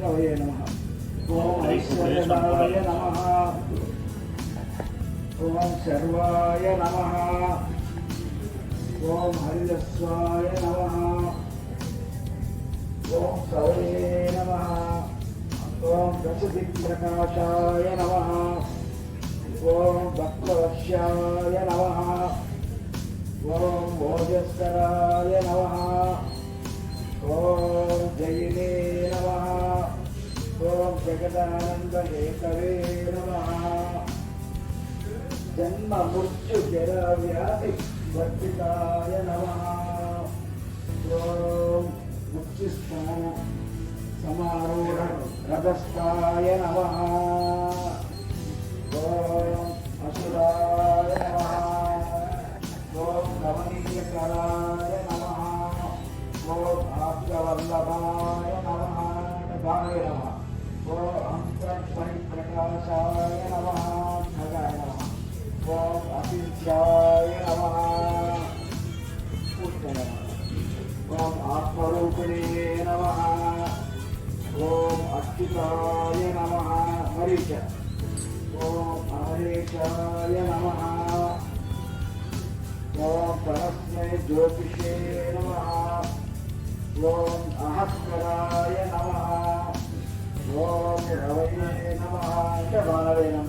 కవయ నమ. ఓం ఐశ్వర్యదాయ నమ. ఓం సర్వాయ నమ. ఓం హరిదస్వాయ నమ. ఓం సౌరే నమ. ఓం దశదిక్ప్రకాశాయ నమ. ఓం భక్తవశ్యాయ నమ. ఓం భోజస్కరాయ నమ ఓం జగదానందహేతవే నమ. జన్మ మృత్యు జర వ్యాధి వర్ధితాయ నమ ఓం ముక్తిస్థాన సమారూఢ రథస్థాయ నమ ఓం అసురాయ నమ ఓం రమణీయకరాయ నమ ఓం ఆప్తవల్లభాయ నమ గాయ నమ ఓం అంతఃపరిప్రకాశాయ నమ ఖగాయ నమ ఓం అతిథ్యాయ నమ ఉత్తర ఓం ఆత్మరూపిణే నమ ఓం అచ్యుతాయ నమ మరీచ ఓం అమరేశాయ నమ ఓం బాలవే నమ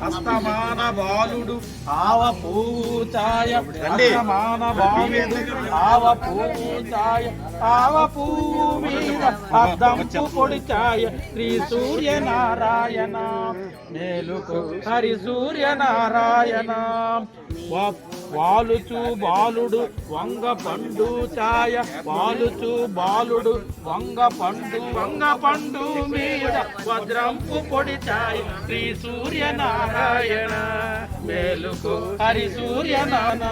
అస్తమాన బాలుడు ఆవ ఛాయ అస్తమాన బాలుడు ఆవ ఛాయ ఆవ పువ్వు మీద అద్దంపు పొడి ఛాయ శ్రీ సూర్యనారాయణ మేలుకు హరి సూర్యనారాయణ. వాలుచు బాలుడు వంగ పండు ఛాయ వాలుచు బాలుడు వంగ పండు వంగ పండు మీద వజ్రంపు పొడి ఛాయ శ్రీ సూర్యనారాయణ నారాయణ మేలుకు. హరి సూర్యనారాయణ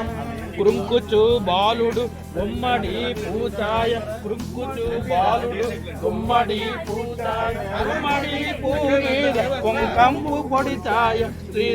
కృంకుచు బాలుడు గుమ్మడి పూతాయ. కృంకుచు బాలుడు గుమ్మడి పూతాయ. గుమ్మడి పూ కుంకంబు పొడితాయ శ్రీ